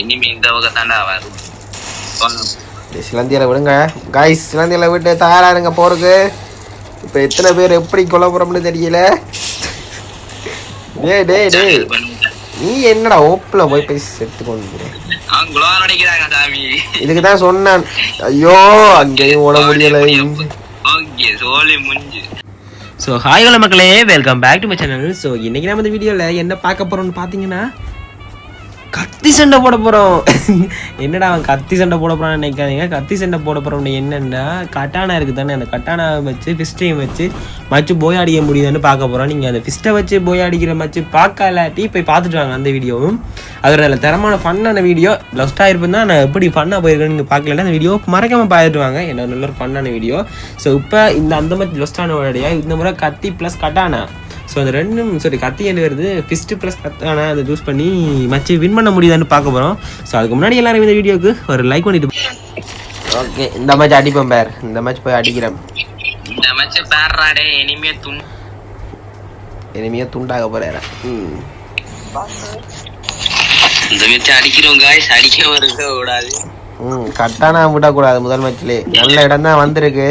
இனிமே இந்த பக்கம் தாண்டா வரும் சிலந்தியில விடுங்க. காய்ஸ் சிலந்தியில விட்டு தயாரா இருங்க போறதுக்கு இப்போ எத்தனை பேர் எப்படி கொல்ல போறோம்னு தெரியல. டேய் டேய் டேய். இது பண்ணுங்க. நீ என்னடா ஓப்புல போய் போய் செத்து கொண்டு அவன் குளோர் அடிக்கிறாங்க சாமி. இதுக்கு தான் சொன்னேன். ஐயோ அங்கேயும் ஓட முடியல. ஓகே சோலி முடிஞ்சு. ஸோ ஹாய் மக்களே. Welcome back to my channel so இன்னைக்கு நம்ம இந்த வீடியோவில் என்ன பார்க்க போறோம்னு பார்த்தீங்கன்னா கத்தி சண்டை போட போகிறோம் என்னடா அவன் கத்தி சண்டை போட போகிறான்னு நினைக்காதீங்க. கத்தி சண்டை போட போகிறோம் என்னென்னா கட்டானா இருக்குது தானே அந்த கட்டானா வச்சு ஃபிஸ்டையும் வச்சு மச்சு போய் அடிக்க முடியுதுன்னு பார்க்க போகிறோம் நீங்கள் அந்த ஃபிஸ்ட்டை வச்சு போய் அடிக்கிற மச்சு பார்க்கலாட்டி போய் பார்த்துட்டு வாங்க அந்த வீடியோவும் அது நல்ல தரமான ஃபன்னான வீடியோ லஸ்ட்டாக இருப்பேன் தான். நான் எப்படி ஃபன்னாக போயிருக்கேன்னு நீங்கள் பார்க்கலன்னா அந்த வீடியோ மறக்காமல் பார்த்துட்டு வாங்க. என்ன நல்ல ஒரு ஃபன்னான வீடியோ ஸோ இப்போ இந்த அந்த மாதிரி லஸ்ட்டான வழியாக இந்த முறை கத்தி ப்ளஸ் கட்டானா. ஸோ அந்த ரெண்டும் சாரி கத்தி என்ன வருது. ஃபிஸ்ட்டு ப்ளஸ் கத்தானா அதை யூஸ் பண்ணி மச்சு வின் பண்ண முடியுதான்னு பார்க்க போகிறோம் ஸோ அதுக்கு முன்னாடி எல்லாரும் இந்த வீடியோக்கு ஒரு லைக் பண்ணிட்டு ஓகே இந்த மேட்ச் அடிப்பேன் பேர். இந்த மேட்ச் போய் அடிக்கிறேன் இந்த மச்ச பேர்றாடே இனிமே துண் இனிமையாக துண்டாக போகிறேன் ம். இந்த மச்ச அடிக்கிறோம் காய்ஸ் அடிக்க வருக கூடாது ம் கட்டானா விடக்கூடாது முதல் மேட்ச்லே நல்ல இடம் தான் வந்திருக்கு.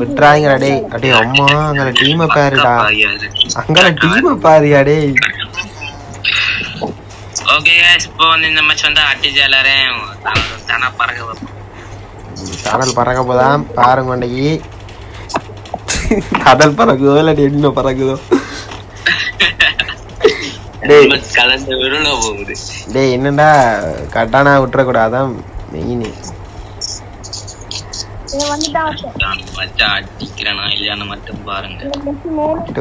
விட்டுறாங்கடா டேய். அடே அம்மா அங்கே டீமை பாருடா. அங்கே டீமை பாருயா டேய். ஓகே காய்ஸ் இப்போ வந்து இந்த மச்ச வந்து அடிச்சு எல்லாரையும் தானா பறக்க வைப்போம் கடல் பறக்க போதாம். பாருங்க அன்னைக்கு கடல் பறக்குதோ இல்லாட்டி என்ன பறக்குதோ. டேய். என்னடா கட்டானா விட்டுறக்கூடாதான் மெயின். அடிக்கிறேனா இல்லையான்னு மட்டும் பாருங்க.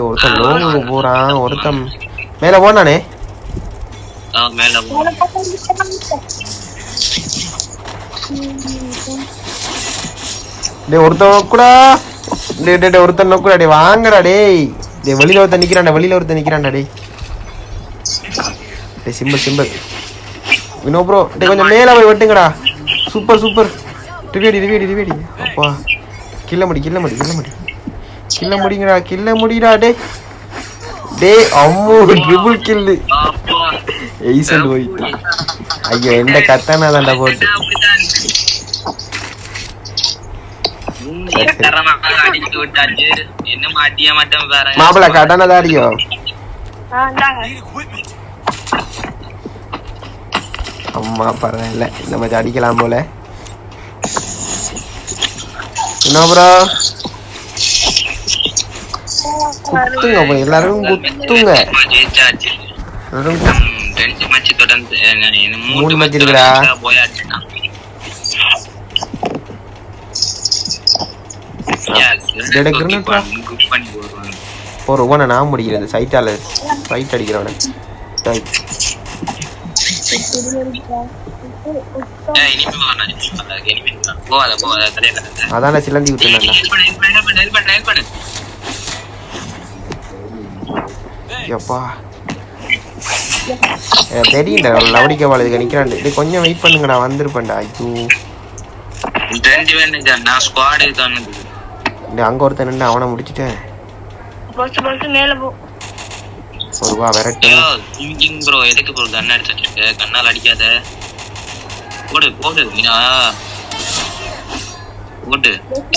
ஒருத்தன் லோனுக்கு போறான் ஒருத்தன் மேல போனானே. மேல ஒருத்தன் கூட டேய் டேய் டேய், ஒருத்தன் நோக்குடா. டேய் வாங்கடா டேய். டேய் வெளியில ஒருத்தன் நிக்கிறான்டா. வெளியில ஒருத்தன் நிக்கிறான்டா டேய். டேய் சிம்பிள் சிம்பிள். வினோ ப்ரோ டேய் கொஞ்சம் மேல போய் வெட்டுங்கடா. Super super. ரிவேடி ரிவேடி ரிவேடி அப்பா கில்ல முடி கில்ல முடி கில்ல முடி கில்ல முடிங்கடா கில்ல முடிடா டேய். டேய் அம்மு ட்ரிபிள் கில்லு அப்பா எய்சல் போய் ஐயோ எந்த கத்தானா தான்டா போட்டு. மாப்பிள்ள கட்டானா தான் அடிக்கும் அம்மா பரவாயில்ல. இந்த மாதிரி அடிக்கலாம் போல. என்ன ப்ரோ குத்துங்க போய் எல்லாரும் குத்துங்க. ஜெயிச்சாச்சு எல்லாரும் ரெண்டு தொடர்ந்து மூணு மேட்ச் இருக்குடா. போயாச்சுன்னா. ஒரு ரூபா நான் முடிக்கிறது. சைட்டால சைட் அடிக்கிறவன. அதான சிலந்தி பண்ணு. எப்பா தெரியும்டா லவடிக்க வாழதுக்கு நிக்கிறான் டேய் கொஞ்சம் வெயிட் பண்ணுங்கடா வந்திருப்பேன்டா ஐயோ. நான். டேய் அங்க ஒருத்தன் நின்று அவனை முடிச்சிட்டேன். மேல போ. ஒரு ரூபா விரட்டு thinking bro, எதுக்கு bro? gun எடுத்து வச்சிருக்க? கண்ணால அடிக்காத. போடு, போடு, மீனா.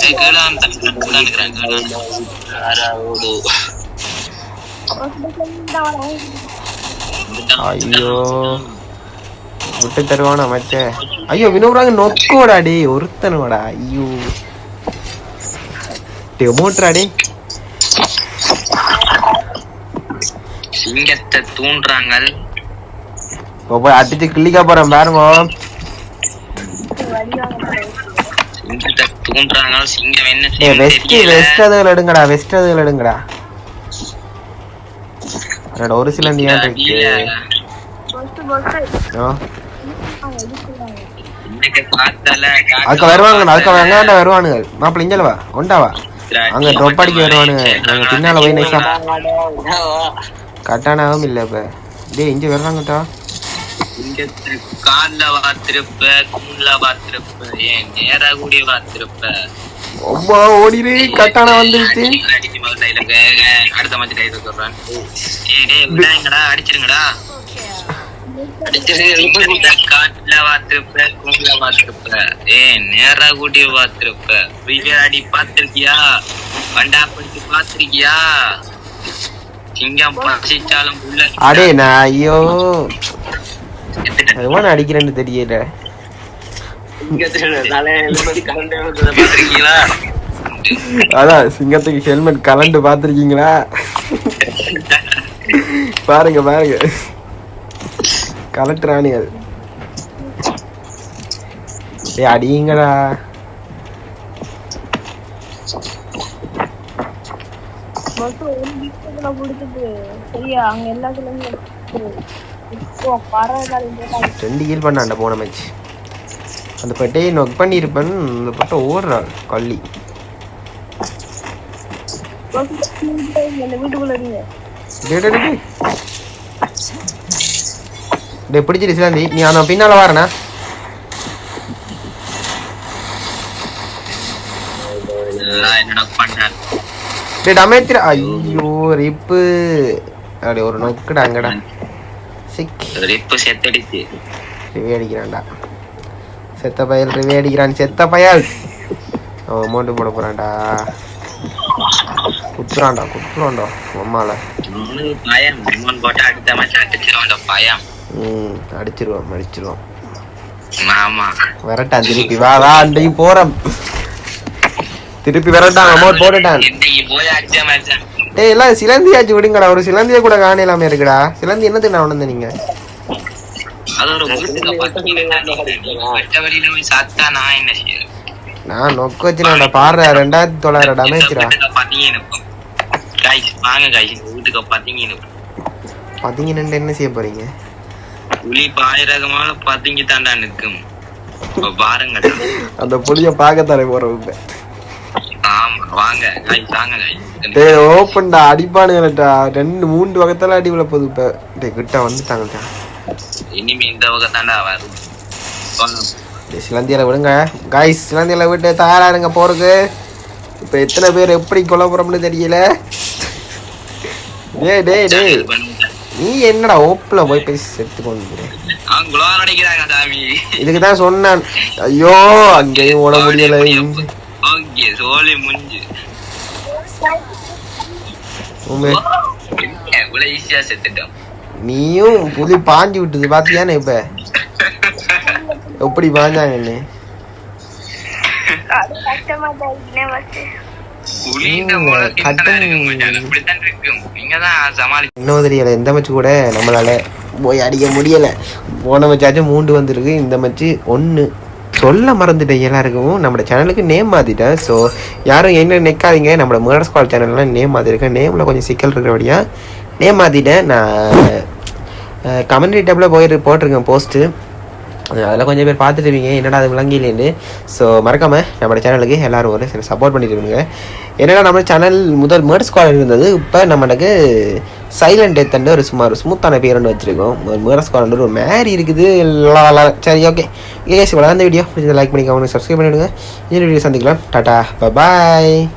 ஏய், நிக்கிறேன், ஓடு. இதுதான். ஐயோ. விட்டு தருவானா மச்சே. ஐயோ வினோராங்க நொக்கோடா டேய். ஒருத்தனோடா ஐயோ. டேய் மோட்டரா டேய். சிங்கத்தை தூண்டுறாங்க போய் அடிச்சு கிள்ளிக்க போறேன் பாருங்க. சிங்கத்தை தூண்டுறாங்க சிங்கம் என்ன வெஸ்ட். வெஸ்ட் அதுல எடுங்கடா வெஸ்ட் அதுல எடுங்கடா. அதோட ஒரு சில ஏன் இருக்கு. அதுக்கு வருவானுங்க அதுக்கு வெங்காண்ட வருவானுங்க. மாப்பிள்ள இஞ்சல வா ஒண்டாவா அங்க அடிக்க வருவானுங்க. நாங்க பின்னால போய் நிக்கா. கட்டானாவும் இல்ல இப்ப. டேய் இங்க வர்றாங்கட்டா சிங்கத்தை கால்ல பார்த்திருப்ப கூண்ல பார்த்திருப்ப ஏன் நேரா கூடிய பார்த்திருப்ப அம்மா ஓடிடு கட்டானா வந்துருச்சு. அடுத்த மாதிரி கைது சொல்றேன். விடாங்கடா அடிச்சிருங்கடா. கூண்டுல நேரா கூட்டி பார்த்திருப்ப விளையாடி பார்த்திருக்கியா பண்டா படிச்சு பார்த்திருக்கியா சிங்கம் பசிச்சாலும் அடே நான் ஐயோ. அதுவான அடிக்கிறேன்னு தெரியல. அதான் சிங்கத்துக்கு ஹெல்மெட் கலண்டு பார்த்துருக்கீங்களா? பாருங்க பாருங்க. கலட்டுறானி அது. ஏய் பஸ் ஒரு டிஸ்ட்ரிக்ட்ல கொடுத்துட்டு சரியா? அங்க எல்லா பரவாயில்ல ரெண்டு கீழ் பண்ணாண்ட போன மேட்ச் அந்த பெட்டையை நொக் பண்ணியிருப்பேன் அந்த பெட்டை ஓடுறாள் கள்ளி. வீட்டுக்குள்ள பிடிச்சிரு சிலாந்தி. நீ அவன் பின்னால வாரண்ணா என்னடா பண்ணான் டேய் டமேத்திர ஐயோ ரிப்பு அப்படி ஒரு நொக்குடா அங்கடா. சிக் இப்ப செத்தடிச்சு ரிவே அடிக்கிறான்டா. செத்த பயல் ரிவே அடிக்கிறான். செத்த பயல். அவன் அமௌண்ட் போட போறான்டா. குத்துறான்டா குத்துறான்டா. அம்மால பயம். ரிமோன் போட்டு அடுத்த மேட்ச் அடிச்சிருவான்டா பயம். ம் அடிச்சிருவான் அடிச்சிருவான் ஆமா விரட்டான் திருப்பி. வா வா அன்றைக்கு போறோம். திருப்பி விரட்டான் அமௌண்ட் போட்டுட்டான் டேய் எல்லாம் சிலந்தியாச்சு விடுங்கடா. ஒரு சிலந்திய கூட காணலாமே இருக்குடா. சிலந்தி என்னத்துக்கு நான் உணர்ந்து நீங்க? நான் என்ன நொக்கு வச்சுனாடா பாடுற. ரெண்டாயிரத்தி தொள்ளாயிரம் டமேஜ்ரா பாத்தீங்க பாத்தீங்க நின்று என்ன செய்ய போறீங்க? புலி பாயிரகமால பதுங்கி தாண்டா நிற்கும் இப்ப பாருங்கடா. அந்த புளிய பார்க்கத்தானே போறோம் இப்ப ஆமா வாங்க காய்ஸ் வாங்க காய்ஸ் டேய் ஓப்பன்டா அடிப்பானுங்கடா ரெண்டு மூன்று வகத்தால அடி விழ போகுது இப்ப. டேய் கிட்ட வந்துட்டாங்கடா. இனிமே இந்த வகை தாண்டா வரும். சொல்லு. டேய் சிலந்தியில விடுங்க. காய்ஸ் சிலந்தியில விட்டு தயாரா இருங்க போறதுக்கு. இப்ப எத்தனை பேர் எப்படி கொல்ல போறோம்னு தெரியல. டேய் டேய் டேய். நீ என்னடா ஓப்புல போய் பேசி செத்து கொண்டு இதுக்கு தான் சொன்னான். ஐயோ அங்கேயும் ஓட முடியல. இவ்வளவு ஈஸியா செத்துட்டோம்? நீயும் புலி பாஞ்சு விட்டுது பாத்தியானே இப்ப? எப்படி பாஞ்சாங்கன்னு எந்த மச்சு கூட நம்மளால போய் அடிக்க முடியல. போன மச்சாச்சும் மூண்டு வந்திருக்கு. இந்த மச்சு ஒன்று சொல்ல மறந்துட்டேன். எல்லாருக்கும் நம்ம சேனலுக்கு நேம் மாற்றிட்டேன் ஸோ யாரும் என்ன நிற்காதீங்க நம்ம மேடர் ஸ்குவால் சேனல்லாம் நேம் மாற்றிருக்கேன் நேமில் கொஞ்சம் சிக்கல் இருக்கிறபடியாக நேம் மாற்றிட்டேன் நான் கமெண்ட்ரி டேப்பில் போயிரு போட்டிருக்கேன் போஸ்ட்டு அதெல்லாம் கொஞ்சம் பேர் பார்த்துட்டுருவீங்க என்னடா அது விளங்கிலேன்னு ஸோ மறக்காமல் நம்ம சேனலுக்கு எல்லோரும் ஒரு சில சப்போர்ட் பண்ணிட்டு இருங்க என்னடா நம்ம சேனல் முதல் மேர்ட் ஸ்குவாட் இருந்தது. இப்போ நம்மளுக்கு சைலண்ட் டெத் ஒரு சுமார் ஸ்மூத்தான பேர் ஒன்று வச்சிருக்கோம். ஒரு மேர்ட் ஸ்குவாட் ஒரு மேரி இருக்குது. எல்லாம் சரி ஓகே ஏசி அந்த வீடியோ லைக் பண்ணிக்கோங்க. சப்ஸ்கிரைப் பண்ணிவிடுங்க இந்த வீடியோ சந்திக்கலாம். டாட்டா பாய்